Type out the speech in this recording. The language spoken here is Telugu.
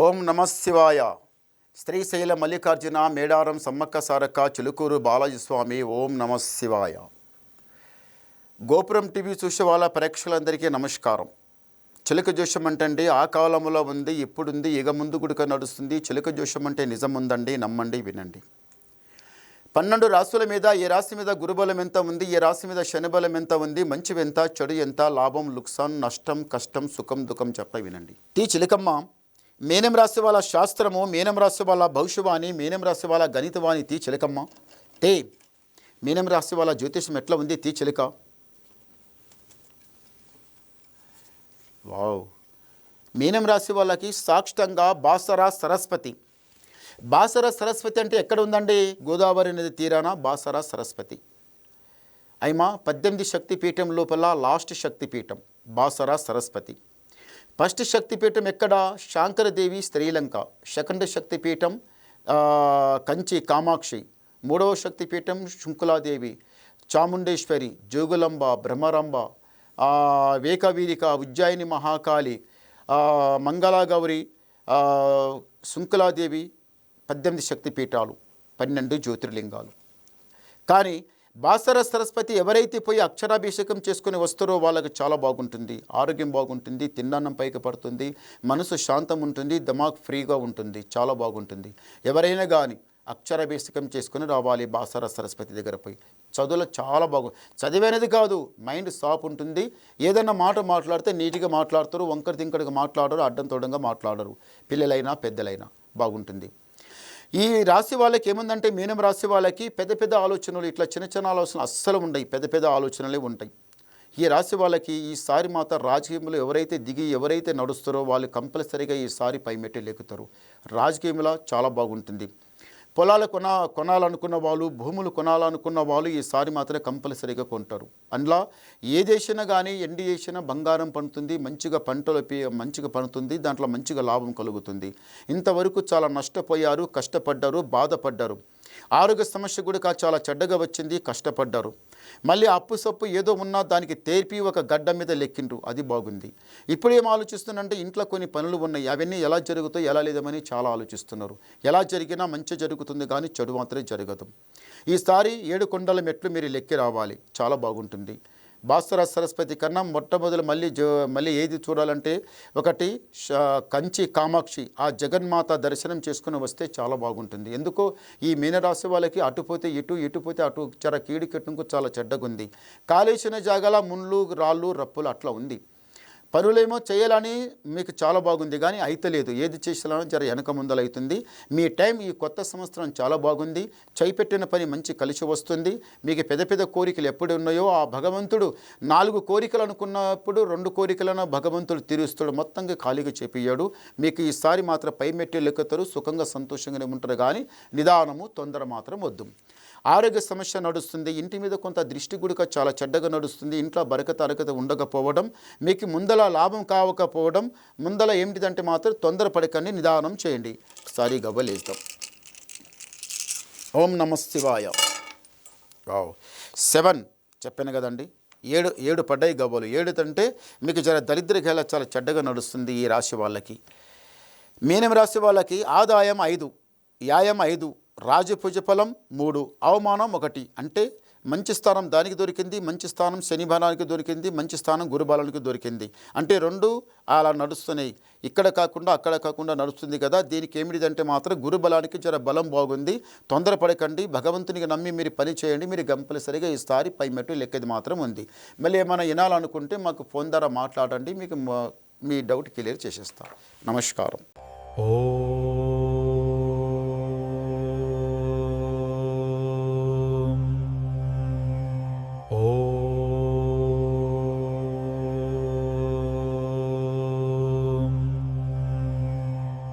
ఓం నమశివాయ శ్రీశైల మల్లికార్జున మేడారం సమ్మక్క సారక్క చిలుకూరు బాలాజీ స్వామి ఓం నమశివాయ గోపురం టీవీ చూసే వాళ్ళ ప్రేక్షకులందరికీ నమస్కారం. చిలుక జోషం అంటే ఆ కాలంలో ఉంది ఇప్పుడుంది ఇక ముందు గుడిక నడుస్తుంది చిలుక జోషం అంటే నిజం ఉందండి నమ్మండి వినండి. పన్నెండు రాశుల మీద ఏ రాశి మీద గురుబలం ఎంత ఉంది ఏ రాశి మీద శనిబలం ఎంత ఉంది మంచి ఎంత చెడు ఎంత లాభం లుక్సాన్ నష్టం కష్టం సుఖం దుఃఖం చెప్ప వినండి. టీ చిలకమ్మ మీనం రాశి వాళ్ళ శాస్త్రము మీనం రాశి వాళ్ళ భవిష్యవాణి మీనం రాశి వాళ్ళ గణితవాణి తీ చిలకమ్మ. టే మీనం రాశి వాళ్ళ జ్యోతిషం ఎట్లా ఉంది తీ చిలక? వావ్. మీనం రాశి వాళ్ళకి సాక్షితంగా బాసరా సరస్వతి. బాసర సరస్వతి అంటే ఎక్కడ ఉందండి? గోదావరి నది తీరాన బాసర సరస్వతి. అయిమా పద్దెనిమిది శక్తిపీఠం లోపల లాస్ట్ శక్తిపీఠం బాసర సరస్వతి. ఫస్ట్ శక్తిపీఠం ఎక్కడ? శాంకరదేవి శ్రీలంక. సెకండ్ శక్తిపీఠం కంచి కామాక్షి. మూడవ శక్తిపీఠం శుంకులాదేవి చాముండేశ్వరి జోగులంబ బ్రహ్మరంబ వేకవీరిక ఉజ్జాయిని మహాకాళి ఆ, మంగళగౌరి శుంకులాదేవి పద్దెనిమిది శక్తిపీఠాలు పన్నెండు జ్యోతిర్లింగాలు. కానీ బాసర సరస్వతి ఎవరైతే పోయి అక్షరాభిషేకం చేసుకుని వస్తారో వాళ్ళకి చాలా బాగుంటుంది. ఆరోగ్యం బాగుంటుంది తిన్నాన్నం పైకి పడుతుంది మనసు శాంతం ఉంటుంది దమాక్ ఫ్రీగా ఉంటుంది చాలా బాగుంటుంది. ఎవరైనా కానీ అక్షరాభిషేకం చేసుకుని రావాలి బాసర సరస్వతి దగ్గర పోయి. చదువులో చాలా బాగు చదివేనది కాదు మైండ్ సాఫ్ ఉంటుంది. ఏదైనా మాట మాట్లాడితే నీట్గా మాట్లాడతారు వంకర తింకడిగా మాట్లాడరు అడ్డం తోడంగా మాట్లాడరు. పిల్లలైనా పెద్దలైనా బాగుంటుంది. ఈ రాశి వాళ్ళకి ఏముందంటే మీనం రాశి వాళ్ళకి పెద్ద పెద్ద ఆలోచనలు ఇట్లా చిన్న చిన్న ఆలోచనలు అస్సలు ఉండవు పెద్ద పెద్ద ఆలోచనలే ఉంటాయి. ఈ రాశి వాళ్ళకి ఈసారి మాత్రం రాజకీయంలో ఎవరైతే దిగి ఎవరైతే నడుస్తారో వాళ్ళు కంపల్సరీగా ఈసారి పైమెట్టి లేకుతారు రాజకీయంలో చాలా బాగుంటుంది. పొలాలు కొన కొనాలనుకున్న వాళ్ళు భూములు కొనాలనుకున్న వాళ్ళు ఈసారి మాత్రం కంపల్సరీగా కొంటారు. అందులో ఏ చేసినా కానీ ఎండి చేసినా బంగారం పండుతుంది మంచిగా పంటలు మంచిగా పండుతుంది దాంట్లో మంచిగా లాభం కలుగుతుంది. ఇంతవరకు చాలా నష్టపోయారు కష్టపడ్డారు బాధపడ్డారు. ఆరోగ్య సమస్య కూడా చాలా చెడ్డగా వచ్చింది కష్టపడ్డారు. మళ్ళీ అప్పు సప్పు ఏదో ఉన్నా దానికి తేర్పి ఒక గడ్డ మీద లెక్కిండ్రు. అది బాగుంది. ఇప్పుడు ఏం ఆలోచిస్తున్నారంటే ఇంట్లో కొన్ని పనులు ఉన్నాయి. అవన్నీ ఎలా జరుగుతాయి ఎలా లేదమని చాలా ఆలోచిస్తున్నారు. ఎలా జరిగినా మంచి జరుగుతుంది కానీ చెడు మాత్రమే జరగదు. ఈసారి ఏడు కొండల మెట్లు మీరు లెక్కి రావాలి. చాలా బాగుంటుంది. భాస్వర సరస్వతి కన్నా మొట్టమొదలు మళ్ళీ జో మళ్ళీ ఏది చూడాలంటే ఒకటి కంచి కామాక్షి ఆ జగన్మాత దర్శనం చేసుకుని వస్తే చాలా బాగుంటుంది. ఎందుకో ఈ మీనరాశి వాళ్ళకి అటు పోతే ఇటు ఇటుపోతే అటు చర కీడు కెట్టుకు చాలా చెడ్డగుంది. కాలేసిన జాగాల ముళ్ళు రాళ్ళు రప్పులు అట్లా ఉంది. పనులేమో చేయాలని మీకు చాలా బాగుంది కానీ అయితలేదు. ఏది చేసినా జర వెనక ముందలు అవుతుంది మీ టైం ఈ కొత్త సంవత్సరం చాలా బాగుంది. చేపెట్టిన పని మంచి కలిసి వస్తుంది. మీకు పెద్ద పెద్ద కోరికలు ఎప్పుడు ఉన్నాయో ఆ భగవంతుడు నాలుగు కోరికలు అనుకున్నప్పుడు రెండు కోరికలను భగవంతుడు తీరుస్తాడు. మొత్తంగా ఖాళీగా చేపియ్యాడు. మీకు ఈసారి మాత్రం పై మెట్టి లెక్కతారు సుఖంగా సంతోషంగానే ఉంటారు కానీ నిదానము తొందర మాత్రం వద్దు. ఆరోగ్య సమస్య నడుస్తుంది ఇంటి మీద కొంత దృష్టి గుడిక చాలా చెడ్డగా నడుస్తుంది ఇంట్లో బరకత అరకత ఉండకపోవడం మీకు ముందల లాభం కావకపోవడం ముందల ఏమిటిదంటే మాత్రం తొందరపడకండి నిదానం చేయండి. సారీ గవ్వలేస్తాం ఓం నమ శివాయ. వావ్. సెవెన్ చెప్పాను కదండి. ఏడు ఏడు పడ్డాయి గవ్వలు ఏడు అంటే మీకు జర దరిద్రకేళ చాలా చెడ్డగా నడుస్తుంది ఈ రాశి వాళ్ళకి. మీనం రాశి వాళ్ళకి ఆదాయం ఐదు యాయం ఐదు రాజపూజ ఫలం మూడు అవమానం ఒకటి. అంటే మంచి స్థానం దానికి దొరికింది మంచి స్థానం శని బలానికి దొరికింది మంచి స్థానం గురుబలానికి దొరికింది. అంటే రెండు అలా నడుస్తున్నాయి. ఇక్కడ కాకుండా అక్కడ కాకుండా నడుస్తుంది కదా దీనికి ఏమిటిదంటే మాత్రం గురుబలానికి జర బలం బాగుంది. తొందరపడకండి భగవంతునికి నమ్మి మీరు పని చేయండి మీరు కంపల్సరిగా ఈసారి పై మెట్టు లెక్కది మాత్రం ఉంది. మళ్ళీ ఏమైనా వినాలనుకుంటే మాకు ఫోన్ ద్వారా మాట్లాడండి మీకు మీ డౌట్ క్లియర్ చేసేస్తాం. నమస్కారం. ఓ